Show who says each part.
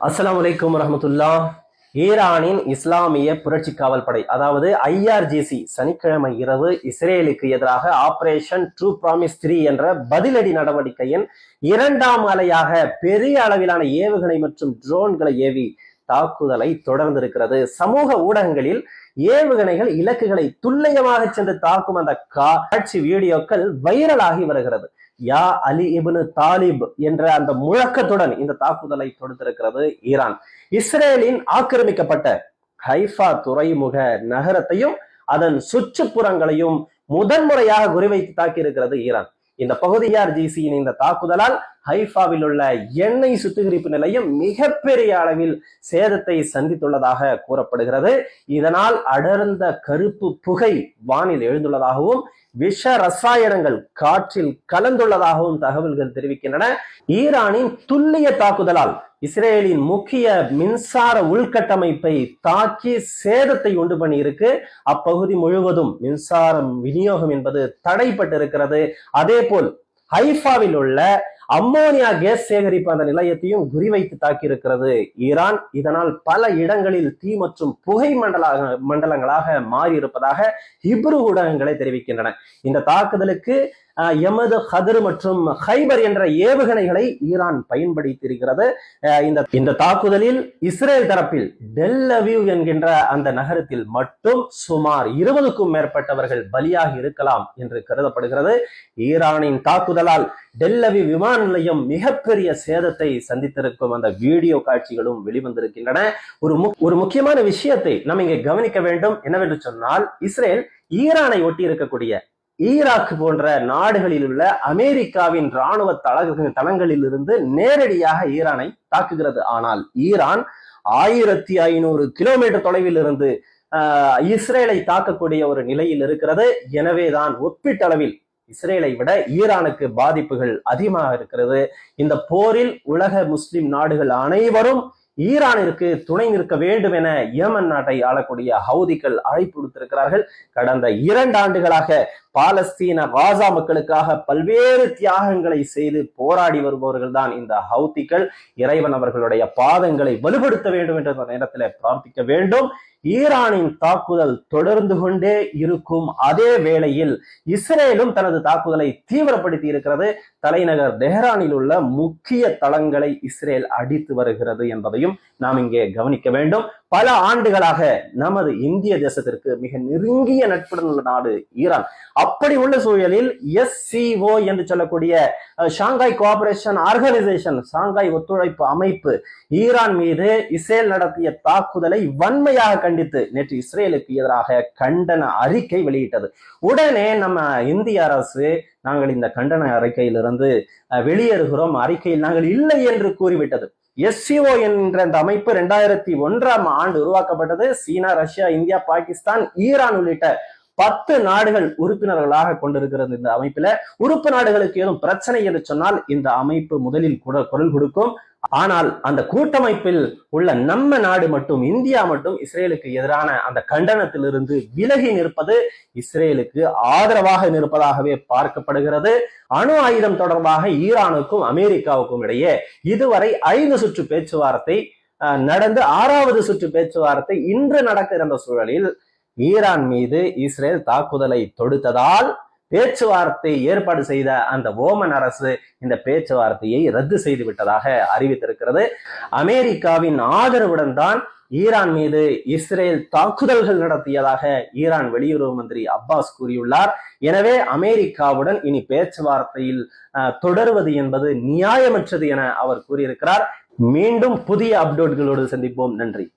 Speaker 1: அஸ்லாம் வலைக்கம் வரமத்துல்லா ஈரானின் இஸ்லாமிய புரட்சி காவல் படை அதாவது ஐஆர்ஜிசி சனிக்கிழமை இரவு இஸ்ரேலுக்கு எதிராக ஆபரேஷன் ட்ரூ ப்ராமிஸ் த்ரீ என்ற பதிலடி நடவடிக்கையின் இரண்டாம் அலையாக பெரிய அளவிலான ஏவுகணை மற்றும் ட்ரோன்களை ஏவி தாக்குதலை தொடர்ந்திருக்கிறது. சமூக ஊடகங்களில் ஏவுகணைகள் இலக்குகளை துல்லியமாக சென்று தாக்கும் அந்த காட்சி வீடியோக்கள் வைரலாகி வருகிறது. யா அலி இப்னு தாலிப் என்ற அந்த முழக்கத்துடன் இந்த தாக்குதலை தொடுத்திருக்கிறது ஈரான். இஸ்ரேலின் ஆக்கிரமிக்கப்பட்ட ஹைஃபா துறைமுக நகரத்தையும் அதன் சுற்றுப்புறங்களையும் முதன்முறையாக குறிவைத்து தாக்கியிருக்கிறது ஈரான். இந்த பகுதியார் ஜிசியின் இந்த தாக்குதலால் ஹைஃபாவில் உள்ள எண்ணெய் சுத்திகரிப்பு நிலையம் மிகப்பெரிய அளவில் சேதத்தை சந்தித்துள்ளதாக கூறப்படுகிறது. இதனால் அடர்ந்த கருப்பு புகை வானில் எழுந்துள்ளதாகவும் விஷ ரசாயனங்கள் காற்றில் கலந்துள்ளதாகவும் தகவல்கள் தெரிவிக்கின்றன. ஈரானின் துல்லிய தாக்குதலால் இஸ்ரேலின் முக்கிய மின்சார உள்கட்டமைப்பை தாக்கி சேதத்தை உண்டு பண்ணி இருக்கு அப்பகுதி முழுவதும் மின்சாரம் விநியோகம் என்பது தடைப்பட்டிருக்கிறது. அதே போல் ஹைஃபாவில் உள்ள அம்மோனியா கேஸ் சேகரிப்பு அந்த நிலையத்தையும் குறிவைத்து தாக்கியிருக்கிறது. ஈரான் இதனால் பல இடங்களில் தீ மற்றும் புகை மண்டலாக மண்டலங்களாக மாறி இருப்பதாக ஹிப்ரு ஊடகங்களை தெரிவிக்கின்றன. இந்த தாக்குதலுக்கு எமது ஹதர் மற்றும் ஹைபர் என்ற ஏவுகணைகளை ஈரான் பயன்படுத்தியிருக்கிறது. இந்த இந்த தாக்குதலில் இஸ்ரேல் தரப்பில் டெல்லவிவ் என்கின்ற அந்த நகரத்தில் மட்டும் சுமார் இருபதுக்கும் மேற்பட்டவர்கள் பலியாகி இருக்கலாம் என்று கருதப்படுகிறது. ஈரானின் தாக்குதலால் டெல்லவி விமான நிலையம் மிகப்பெரிய சேதத்தை சந்தித்திருக்கும் அந்த வீடியோ காட்சிகளும் வெளிவந்திருக்கின்றன. ஒரு ஒரு முக்கியமான விஷயத்தை நம்ம இங்கே கவனிக்க வேண்டும். என்னவென்று சொன்னால் இஸ்ரேல் ஈரானை ஒட்டி இருக்கக்கூடிய ஈராக் போன்ற நாடுகளில் உள்ள அமெரிக்காவின் இராணுவ தள தளங்களில் இருந்து நேரடியாக ஈரானை தாக்குகிறது. ஆனால் ஈரான் ஆயிரத்தி ஐநூறு கிலோமீட்டர் தொலைவில் இருந்து இஸ்ரேலை தாக்கக்கூடிய ஒரு நிலையில் இருக்கிறது. எனவேதான் ஒப்பீட்டளவில் இஸ்ரேலை விட ஈரானுக்கு பாதிப்புகள் அதிகமாக இருக்கிறது. இந்த போரில் உலக முஸ்லிம் நாடுகள் அனைவரும் ஈரானிற்கு துணை நிற்க வேண்டும் என ஏமன் நாட்டை ஆளக்கூடிய ஹவுதிகள் அழைப்பு விடுத்திருக்கிறார்கள். கடந்த இரண்டு ஆண்டுகளாக பாலஸ்தீன காசா மக்களுக்காக பல்வேறு தியாகங்களை செய்து போராடி வருபவர்கள் தான் இந்த ஹவுதிகள். இறைவன் அவர்களுடைய பாதங்களை வலுப்படுத்த வேண்டும் என்ற நேரத்தில் பிரார்த்திக்க வேண்டும். ஈரானின் தாக்குதல் தொடர்ந்து கொண்டே இருக்கும் அதே வேளையில் இஸ்ரேலும் தனது தாக்குதலை தீவிரப்படுத்தி இருக்கிறது. தலைநகர் டெஹ்ரானில் உள்ள முக்கிய தளங்களை இஸ்ரேல் அடித்து வருகிறது என்பதையும் நாம் இங்கே கவனிக்க வேண்டும். பல ஆண்டுகளாக நமது இந்திய தேசத்திற்கு மிக நெருங்கிய நட்புடன் நாடு ஈரான். அப்படி உள்ள சூழலில் எஸ்சிஓ என்று சொல்லக்கூடிய ஷாங்காய் கோஆபரேஷன் ஆர்கனைசேஷன் ஷாங்காய் ஒத்துழைப்பு அமைப்பு ஈரான் மீது இஸ்ரேல் நடத்திய தாக்குதலை வன்மையாக கண்டித்து நேற்று இஸ்ரேலுக்கு எதிராக கண்டன அறிக்கை வெளியிட்டது. உடனே நம்ம இந்திய அரசு நாங்கள் இந்த கண்டன அறிக்கையிலிருந்து வெளியேறுகிறோம். அறிக்கையில் நாங்கள் இல்லை என்று கூறிவிட்டது. எஸ்சிஓ என்ற இந்த அமைப்பு ரெண்டாயிரத்தி ஒன்றாம் ஆண்டு உருவாக்கப்பட்டது. China Russia India Pakistan Iran உள்ளிட்ட பத்து நாடுகள் உறுப்பினர்களாக கொண்டிருக்கிறது இந்த அமைப்புல. உறுப்பு நாடுகளுக்கு ஏதும் பிரச்சனை என்று சொன்னால் இந்த அமைப்பு முதலில் குரல் கொடுக்கும். ஆனால் அந்த கூட்டமைப்பில் உள்ள நம்ம நாடு மட்டும் இந்தியா மட்டும் இஸ்ரேலுக்கு எதிரான அந்த கண்டனத்திலிருந்து விலகி நிற்பது இஸ்ரேலுக்கு ஆதரவாக நிற்பதாகவே பார்க்கப்படுகிறது. அணு ஆயுதம் தொடர்பாக ஈரானுக்கும் அமெரிக்காவுக்கும் இடையே இதுவரை ஐந்து சுற்று பேச்சுவார்த்தை நடந்து ஆறாவது சுற்று பேச்சுவார்த்தை இன்று நடக்க இருந்த சூழலில் ஈரான் மீது இஸ்ரேல் தாக்குதலை தொடுத்ததால் பேச்சுவார்த்தை ஏற்பாடு செய்த அந்த ஓமன் அரசு இந்த பேச்சுவார்த்தையை ரத்து செய்து விட்டதாக அறிவித்திருக்கிறது. அமெரிக்காவின் ஆதரவுடன் தான் ஈரான் மீது இஸ்ரேல் தாக்குதல்கள் நடத்தியதாக ஈரான் வெளியுறவு மந்திரி அப்பாஸ் கூறியுள்ளார். எனவே அமெரிக்காவுடன் இனி பேச்சுவார்த்தையில் தொடருவது என்பது நியாயமற்றது என அவர் கூறியிருக்கிறார். மீண்டும் புதிய அப்டேட்களோடு சந்திப்போம். நன்றி.